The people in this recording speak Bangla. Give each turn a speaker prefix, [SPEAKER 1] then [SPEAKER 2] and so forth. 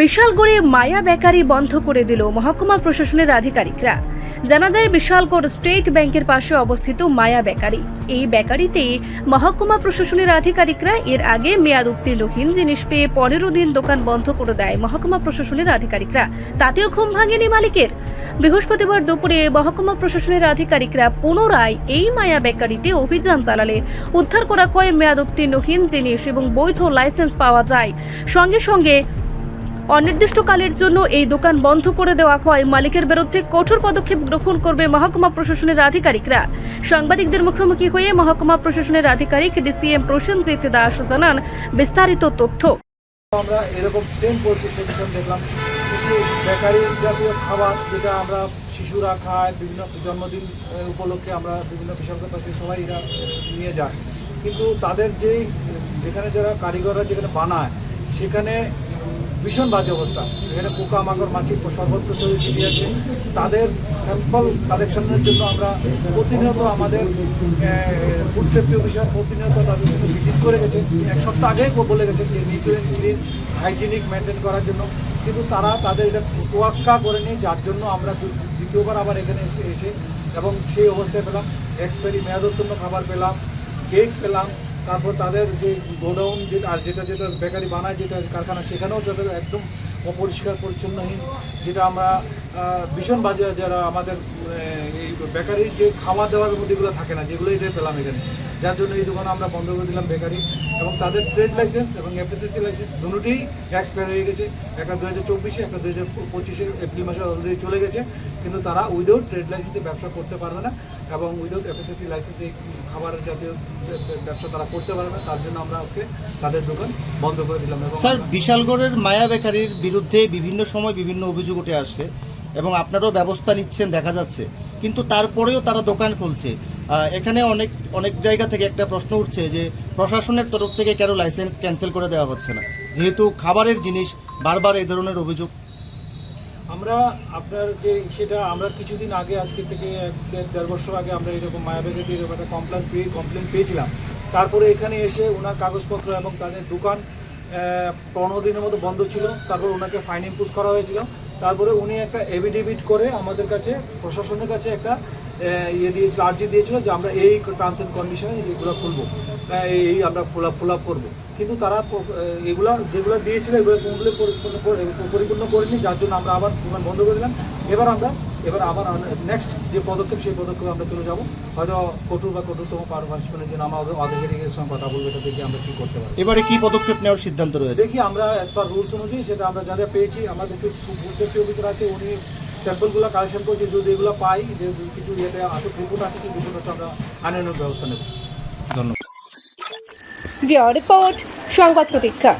[SPEAKER 1] বিশালগড়ে মায়া বেকারি বন্ধ করে দিল মহকুমা প্রশাসনের আধিকারিকরা। জানা যায় বিশালগড় স্টেট ব্যাংকের পাশে অবস্থিত মায়া বেকারি। এই বেকারিতে মহকুমা প্রশাসনের আধিকারিকরা এর আগে মেয়াদ উত্তীর্ণহীন জিনিস পেয়ে পনেরো দিন দোকান বন্ধ করে দেয় মহকুমা প্রশাসনের আধিকারিকরা। তাতেও ঘুম ভাঙেনি মালিকের। বৃহস্পতিবার দুপুরে মহকুমা প্রশাসনের আধিকারিকরা পুনরায় এই মায়া বেকারিতে অভিযান চালালে। উদ্ধার করা হয় মেয়াদ উত্তীর্ণহীন জিনিস এবং বৈধ লাইসেন্স পাওয়া যায়। সঙ্গে সঙ্গে অনির্দিষ্টকালের জন্য এই দোকান বন্ধ করে দেওয়া হয়। মালিকের বিরুদ্ধে কঠোর পদক্ষেপ গ্রহণ করবে মহকুমা প্রশাসনের আধিকারিকরা। সাংবাদিকদের মুখোমুখি হয়ে মহকুমা প্রশাসনের আধিকারিক ডিসিএম প্রসেনজিৎ দাস জানান, বিস্তারিত তথ্য।
[SPEAKER 2] আমরা এরকম সেম পজিশন দেখলাম। কিছু বেকারি জাতীয় খাবার যেটা আমরা শিশুরা খায়, বিভিন্ন জন্মদিন উপলক্ষে আমরা বিভিন্ন কৃষকদের পাশে সবাই এরা নিয়ে যায়। কিন্তু তাদের যেই, যেখানে যারা কারিগররা যেখানে বানায়, সেখানে ভীষণ বাজে অবস্থা। এখানে পোকা মাকড় মাছি সর্বত্র চলে ছিটিয়ে আছে। তাদের স্যাম্পল কালেকশনের জন্য আমরা প্রতিনিয়ত আমাদের ফুড সেফটি অফিসার প্রতিনিয়ত তাদের জন্য ভিজিট করে গেছে। এক সপ্তাহ আগেই বলে গেছে যে neat and clean hygienic maintain করার জন্য। কিন্তু তারা তাদের এটা তোয়াক্কা করেনি যার জন্য আমরা দ্বিতীয়বার আবার এখানে এসে এসে এবং সেই অবস্থায় পেলাম। এক্সপায়ারি মেয়াদোত্তীর্ণ খাবার পেলাম কেক পেলাম তারপর তাদের যে গোডাউন যে আর যেটা যেটা বেকারি বানায় যেটা কারখানা, সেখানেও তাদের একদম অপরিষ্কার, পরিচ্ছন্নহীন, যেটা আমরা ভীষণ বাজে যারা আমাদের এই বেকারির যে খাওয়া দাওয়ার মধ্যে এগুলো থাকে না যেগুলো এটা পেলাম এখানে। যার জন্য এই দোকানে আমরা বন্ধ করে দিলাম বেকারি এবং তাদের ট্রেড লাইসেন্স এবং এফএসএসসি লাইসেন্স দুটোই এক্সপায়ার হয়ে গেছে। একটা দু হাজার চব্বিশে, একটা দু হাজার পঁচিশে, এপ্রিল মাসে অলরেডি চলে গেছে। কিন্তু তারা উইদাউট ট্রেড লাইসেন্সে ব্যবসা করতে পারবে না এবং উইদাউট এফএসএসসি লাইসেন্সে খাবারের জাতীয় ব্যবসা তারা করতে পারবে না। তার জন্য আমরা আজকে তাদের দোকান বন্ধ করে দিলাম
[SPEAKER 3] স্যার, বিশালগড়ের মায়া বেকারির বিরুদ্ধে বিভিন্ন সময় বিভিন্ন অভিযোগ উঠে আসছে। এবং আপনারাও ব্যবস্থা নিচ্ছেন, দেখা যাচ্ছে। কিন্তু তারপরেও তারা দোকান খুলছে। এখানে অনেক অনেক জায়গা থেকে একটা প্রশ্ন উঠছে যে, প্রশাসনের তরফ থেকে কেন লাইসেন্স ক্যান্সেল করে দেওয়া হচ্ছে না? যেহেতু খাবারের জিনিস বারবার এই ধরনের অভিযোগ।
[SPEAKER 2] আমরা আপনার যে, সেটা আমরা কিছুদিন আগে, আজকে থেকে দেড়- বছর আগে আমরা এরকম মায়াবেগেতে এরকম একটা কমপ্লেন পেয়ে কমপ্লেন পেয়েছিলাম। তারপরে এখানে এসে ওনার কাগজপত্র এবং তাদের দোকান পনেরো দিনের মতো বন্ধ ছিল। তারপর ওনাকে ফাইন ইম্পোজ করা হয়েছিল। তারপরে উনি একটা এভিডেভিট করে আমাদের কাছে, প্রশাসনের কাছে একটা ইয়ে দিয়েছিল, আর্জি দিয়েছিল যে আমরা এই টার্মস অ্যান্ড কন্ডিশনে এগুলো খুলবো। এই আমরা ফুল আপ ফুল আপ করব। কিন্তু তারা এগুলা যেগুলো দিয়েছিল, এগুলো পরিপূর্ণ পরিপূর্ণ করেনি, যার জন্য আমরা আবার বন্ধ করে দিলাম। এবার আমরা এবার আবার নেক্সট যে পদক্ষেপ সেই পদক্ষেপে আমরা চলে যাব। হয়তো কঠোর বা কঠোরতম পারভাষণের জন্য আমাদের আধিকারিকের সঙ্গে কথা বলব এটা দেখি আমরা কী করতে পারি।
[SPEAKER 3] এবারে কি পদক্ষেপ নেওয়ার সিদ্ধান্ত রয়েছে?
[SPEAKER 2] দেখি আমরা অ্যাজ পার রুলস অনুযায়ী সেটা আমরা যা যা পেয়েছি আমাদের ফুড সেফটি অফিসার আছে উনি স্যাম্পলগুলো কালেকশন করছে যদি এগুলো পাই যে কিছু ইয়েতে আসুক রিপোর্ট আসে সেই রিপোর্ট আমরা আইনানুক ব্যবস্থা নেব। ধন্যবাদ।
[SPEAKER 1] রিপোর্ট সংবাদ প্রতীক্ষা।